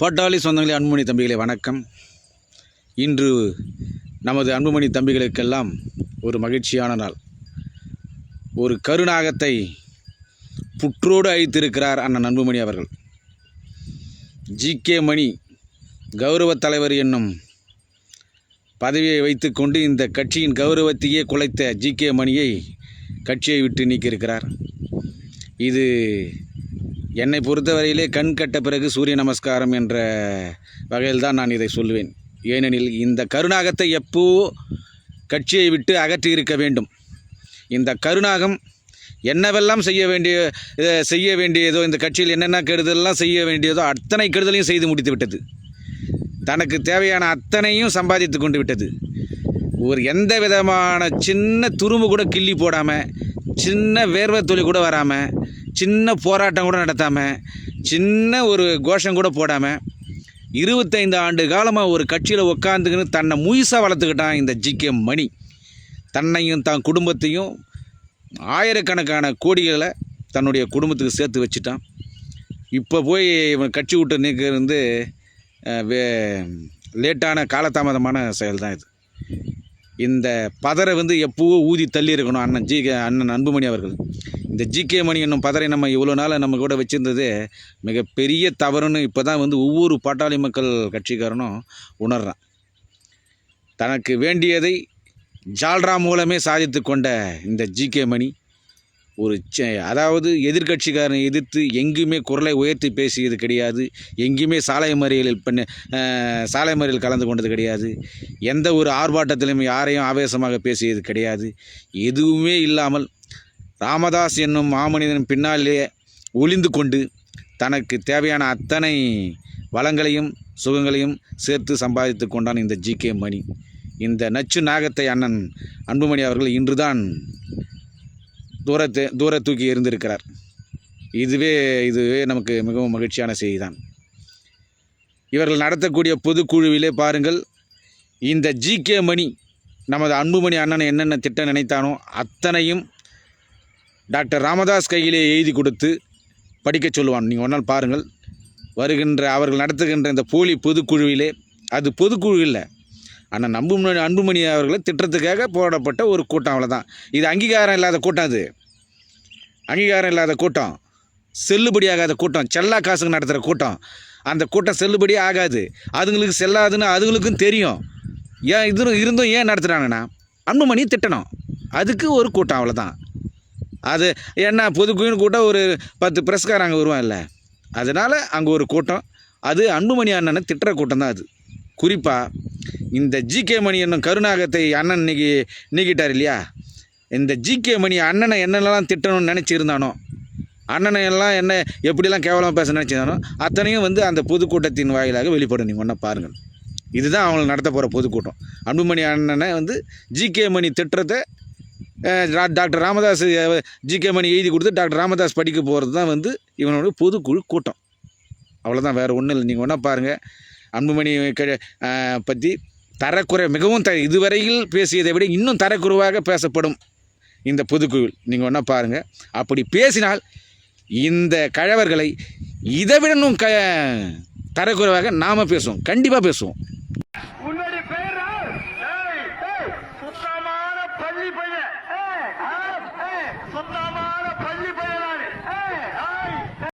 பாட்டாளி சொந்தங்களே அன்புமணி தம்பிகளே வணக்கம். இன்று நமது அன்புமணி தம்பிகளுக்கெல்லாம் ஒரு மகிழ்ச்சியான நாள். ஒரு கருநாகத்தை புற்றோடு அழித்திருக்கிறார் அண்ணன் அன்புமணி அவர்கள். ஜி கே மணி கௌரவ தலைவர் என்னும் பதவியை வைத்துக்கொண்டு இந்த கட்சியின் கௌரவத்தையே குலைத்த ஜி கே மணியை கட்சியை விட்டு நீக்கியிருக்கிறார். இது என்னை பொறுத்தவரையிலே கண் கட்ட பிறகு சூரிய நமஸ்காரம் என்ற வகையில் தான் நான் இதை சொல்லுவேன் ஏனெனில் இந்த கருநாகத்தை எப்போ கட்சியை விட்டு அகற்றி இருக்க வேண்டும்? இந்த கருநாகம் என்னவெல்லாம் செய்ய வேண்டிய செய்ய வேண்டியதோ இந்த கட்சியில் என்னென்ன கெடுதலெல்லாம் செய்ய வேண்டியதோ அத்தனை கெடுதலையும் செய்து முடித்து விட்டது. தனக்கு தேவையான அத்தனையும் சம்பாதித்து கொண்டு விட்டது. ஒரு எந்த விதமான சின்ன துரும்பு கூட கிள்ளி போடாமல் சின்ன வேர்வை துளி கூட வராமல் சின்ன போராட்டம் கூட நடத்தாமல் சின்ன ஒரு கோஷம் கூட போடாமல் இருபத்தைந்து ஆண்டு காலமாக ஒரு கட்சியில் உட்காந்துக்கின்னு தன்னை முயசாக வளர்த்துக்கிட்டான் இந்த ஜிகே மணி. தன்னையும் தான் குடும்பத்தையும் ஆயிரக்கணக்கான கோடிகளை தன்னுடைய குடும்பத்துக்கு சேர்த்து வச்சுட்டான். இப்போ போய் இவன் கட்சி விட்டு நிற்கிறது வந்து வே லேட்டான காலதாமதமான செயல் தான் இது. இந்த பதரை வந்து எப்போவோ ஊதி தள்ளி இருக்கணும் அண்ணன் ஜி அண்ணன் அன்புமணி அவர்கள். இந்த ஜிகே மணி என்னும் பதரை நம்ம இவ்வளோ நாள் நம்ம கூட வச்சுருந்தது மிகப்பெரிய தவறுன்னு இப்போ தான் வந்து ஒவ்வொரு பாட்டாளி மக்கள் கட்சிக்காரனும் உணர்றான். தனக்கு வேண்டியதை ஜால்ரா மூலமே சாதித்து கொண்ட இந்த ஜிகே மணி ஒரு அதாவது எதிர்க்கட்சிக்காரனை எதிர்த்து எங்கேயுமே குரலை உயர்த்தி பேசியது கிடையாது எங்கேயுமே சாலை மறியலில் பண்ண சாலை மறியல் கலந்து கொண்டது கிடையாது எந்த ஒரு ஆர்ப்பாட்டத்திலும் யாரையும் ஆவேசமாக பேசியது கிடையாது எதுவுமே இல்லாமல் ராமதாஸ் என்னும் மாமனிதன் பின்னாலே ஒளிந்து கொண்டு தனக்கு தேவையான அத்தனை வளங்களையும் சுகங்களையும் சேர்த்து சம்பாதித்து கொண்டான் இந்த ஜிகே மணி. இந்த நச்சு நாகத்தை அண்ணன் அன்புமணி அவர்கள் இன்றுதான் தூரத்தை தூர தூக்கி எறிந்திருக்கிறார். இதுவே இதுவே நமக்கு மிகவும் மகிழ்ச்சியான செய்திதான். இவர்கள் நடத்தக்கூடிய பொதுக்குழுவிலே பாருங்கள் இந்த ஜிகே மணி நமது அன்புமணி அண்ணன் என்னென்ன திட்டம் நினைத்தானோ அத்தனையும் டாக்டர் ராமதாஸ் கையிலே எழுதி கொடுத்து படிக்கச் சொல்லுவான். நீங்கள் ஒரு நாள் பாருங்கள். வருகின்ற அவர்கள் நடத்துகின்ற இந்த போலி பொதுக்குழுவிலே அது பொதுக்குழு இல்லை. ஆனால் நம்புமணி அன்புமணி அவர்களை திட்டத்துக்காக போடப்பட்ட ஒரு கூட்டம் அவ்வளோதான் இது அங்கீகாரம் இல்லாத கூட்டம் அது. அங்கீகாரம் இல்லாத கூட்டம். செல்லுபடியாகாத கூட்டம். செல்லா காசுக்கு நடத்துகிற கூட்டம். அந்த கூட்டம் செல்லுபடி ஆகாது. அதுங்களுக்கு செல்லாதுன்னு அதுங்களுக்கும் தெரியும். ஏன் இது இருந்தும் ஏன் நடத்துகிறாங்கன்னா அன்புமணி திட்டணும். அதுக்கு ஒரு கூட்டம் அவ்வளோதான் அது என்ன பொதுக்குழுன்னு கூட்டம் ஒரு பத்து பிரஸ்கார் அங்கே வருவான் இல்லை அதனால் அங்கே ஒரு கூட்டம். அது அன்புமணி அண்ணனை திட்டுற கூட்டம் தான் அது. குறிப்பாக இந்த ஜிகே மணி என்னும் கருணாகத்தை அண்ணன் நீக்கி நீக்கிட்டார் இல்லையா? இந்த ஜிகே மணி அண்ணனை என்னென்னலாம் திட்டணும்னு நினச்சிருந்தானோ அண்ணனை எல்லாம் என்ன எப்படிலாம் கேவலமாக பேச நினச்சிருந்தானோ அத்தனையும் வந்து அந்த பொதுக்கூட்டத்தின் வாயிலாக வெளிப்படும். நீங்கள் ஒன்றா பாருங்கள். இதுதான் அவங்களை நடத்த போகிற பொதுக்கூட்டம். அன்புமணி அண்ணனை வந்து ஜிகே மணி திட்டத்தை டாக்டர் ராமதாஸ் ஜிகே மணி எழுதி கொடுத்து டாக்டர் ராமதாஸ் படிக்க போகிறது தான் வந்து இவனோட பொதுக்குழு கூட்டம். அவ்வளோதான் வேறு ஒன்றும் இல்லை. நீங்கள் ஒன்றா பாருங்கள் அன்புமணி க பற்றி தரக்குறை மிகவும் த இதுவரையில் பேசியதை விட இன்னும் தரக்குறைவாக பேசப்படும் இந்த பொதுக்குழு நீங்கள் ஒன்றா பாருங்கள் அப்படி பேசினால் இந்த கழவர்களை இதை விட க தரக்குறைவாக நாம் பேசுவோம். கண்டிப்பாக பேசுவோம்.